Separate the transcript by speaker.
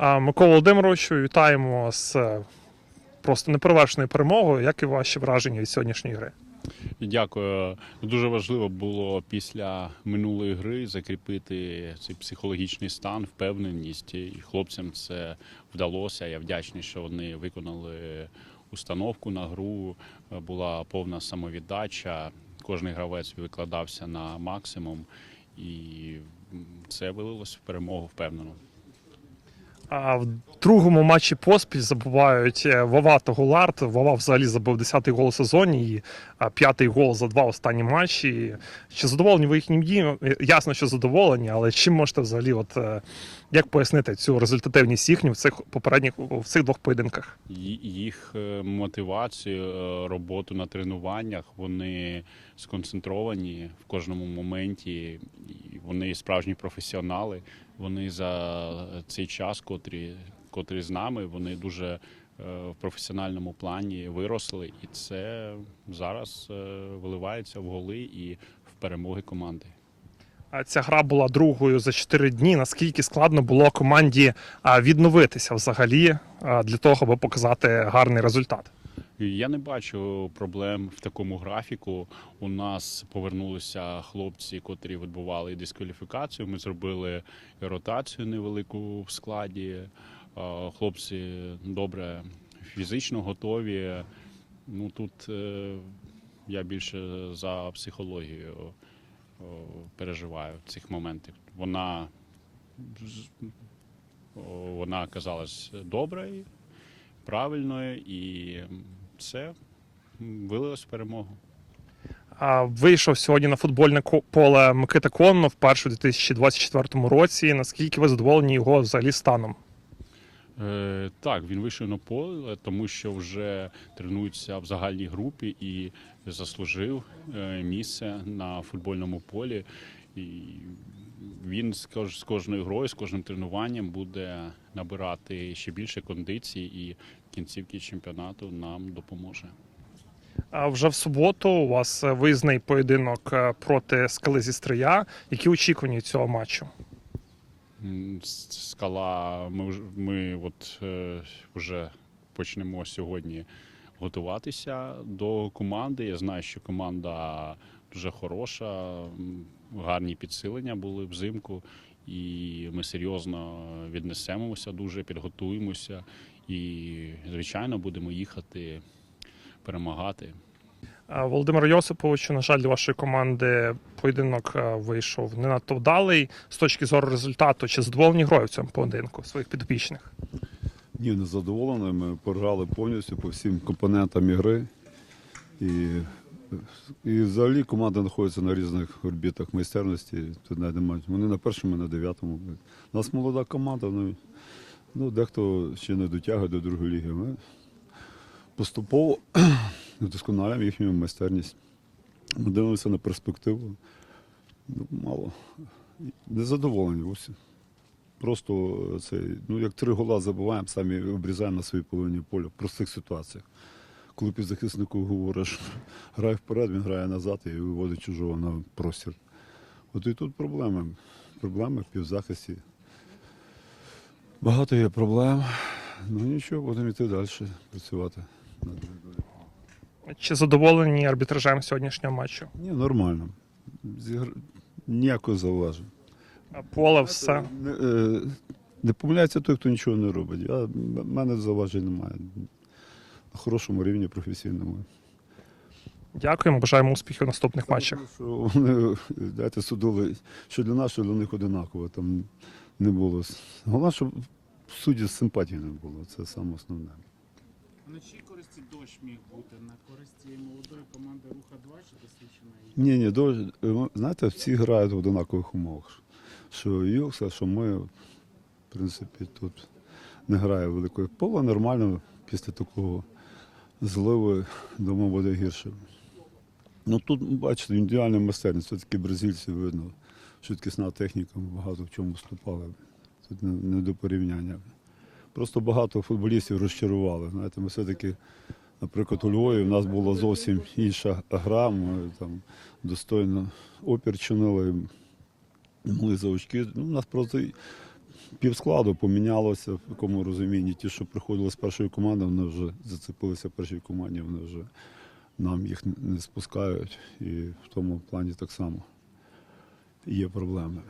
Speaker 1: Микола Володимировичу, вітаємо з е, просто неперевершеною перемогою. Як і ваші враження від сьогоднішньої гри?
Speaker 2: Дякую. Дуже важливо було після минулої гри закріпити цей психологічний стан, впевненість. І хлопцям це вдалося. Я вдячний, що вони виконали установку на гру. Була повна самовіддача. Кожний гравець викладався на максимум, і це вилилось в перемогу впевнено.
Speaker 1: А в другому матчі поспіль забувають е, Вова та Гулард. Вова взагалі забив 10-й гол у сезоні і п'ятий гол за два останні матчі. Чи задоволені ви їхнім діям? Е, Ясно, що задоволені, але чим можете взагалі, от е, як пояснити цю результативність їхню в цих попередніх в цих двох поєдинках?
Speaker 2: Їх мотивацію, роботу на тренуваннях. Вони сконцентровані в кожному моменті. і Вони справжні професіонали. Вони за цей час, котрі, котрі з нами, вони дуже е, в професіональному плані виросли, і це зараз е, виливається в голи і в перемоги команди.
Speaker 1: Ця гра була другою за 4 дні. Наскільки складно було команді відновитися взагалі для того, аби показати гарний результат?
Speaker 2: Я не бачу проблем в такому графіку. У нас повернулися хлопці, котрі відбували дискваліфікацію. Ми зробили ротацію невелику в складі. Е, Хлопці добре фізично готові. Ну тут е, я більше за психологію е, переживаю цих моментів. Вона вона оказалась доброю, правильною і це вилилось в перемогу.
Speaker 1: А, Вийшов сьогодні на футбольне поле Микита Конно вперше у 2024 році. Наскільки ви задоволені його взагалі станом?
Speaker 2: Е, так, він вийшов на поле, тому що вже тренується в загальній групі і заслужив е, місце на футбольному полі. І він з кожною грою, з кожним тренуванням буде набирати ще більше кондиції і в кінцівці чемпіонату нам допоможе.
Speaker 1: А вже в суботу у вас виїзний поєдинок е, проти скали зі Стрия. Які очікування від цього матчу?
Speaker 2: Скала, ми, ми от е, вже почнемо сьогодні готуватися до команди. Я знаю, що команда дуже хороша, гарні підсилення були взимку, і ми серйозно віднесемося, дуже підготуємося і, звичайно, будемо їхати перемагати.
Speaker 1: Володимир Йосиповичу, на жаль, для вашої команди поєдинок вийшов не надто вдалий з точки зору результату. Чи задоволені грою в цьому поєдинку своїх підопічних?
Speaker 3: Ні, не задоволений. Ми програли повністю по всім компонентам ігри. І, і взагалі команда знаходиться на різних орбітах майстерності. Тут навіть. Вони на першому, на дев'ятому. У нас молода команда, ну, ну дехто ще не дотягує до другої ліги. Ми поступово вдосконалюємо їхню майстерність. Ми дивимося на перспективу. Ну, мало. Незадоволені ось. Просто цей, ну як три гола забуваємо, самі обрізаємо на своїй половині поля в простих ситуаціях. Коли півзахиснику говориш, грай вперед, він грає назад і виводить чужого на простір. От і тут проблеми. Проблеми в півзахисті. Багато є проблем. Ну нічого, будемо йти далі працювати.
Speaker 1: Чи задоволені арбітражем сьогоднішнього матчу?
Speaker 3: Ні, нормально. Зігр... Ніякого зауваження.
Speaker 1: А Поле все.
Speaker 3: Не, е, не помиляється той, хто нічого не робить. В мене зауважень немає. На хорошому рівні професійному.
Speaker 1: Дякуємо, бажаємо успіхів в наступних матчах.
Speaker 3: Що вони дайте судили, що для нас, що для них одинаково. Там не було. Головне, щоб судді з симпатії не було. Це саме основне.
Speaker 4: На чиїй користі дощ міг бути? На користі молодої команди Руха 2 чи досвідченої?
Speaker 3: Ні, ні, до, знаєте, всі грають в одинакових умовах. Що Юкса, що ми, в принципі, тут не грає великої поле. Нормально після такого зливу, думаю, буде гірше. Ну тут, бачите, індивідуальна майстерність, все-таки бразильці видно, швидкісна техніка, багато в чому вступали. Тут не, до порівняння. Просто багато футболістів розчарували. Знаєте, ми все-таки Наприклад, у Львові в нас була зовсім інша гра. Ми там достойно опір чинили, могли за очки. Ну, нас просто півскладу помінялося, в такому розумінні. Ті, що приходили з першої команди, вони вже зацепилися в першій команді, вони вже нам їх не спускають. І в тому плані так само є проблеми.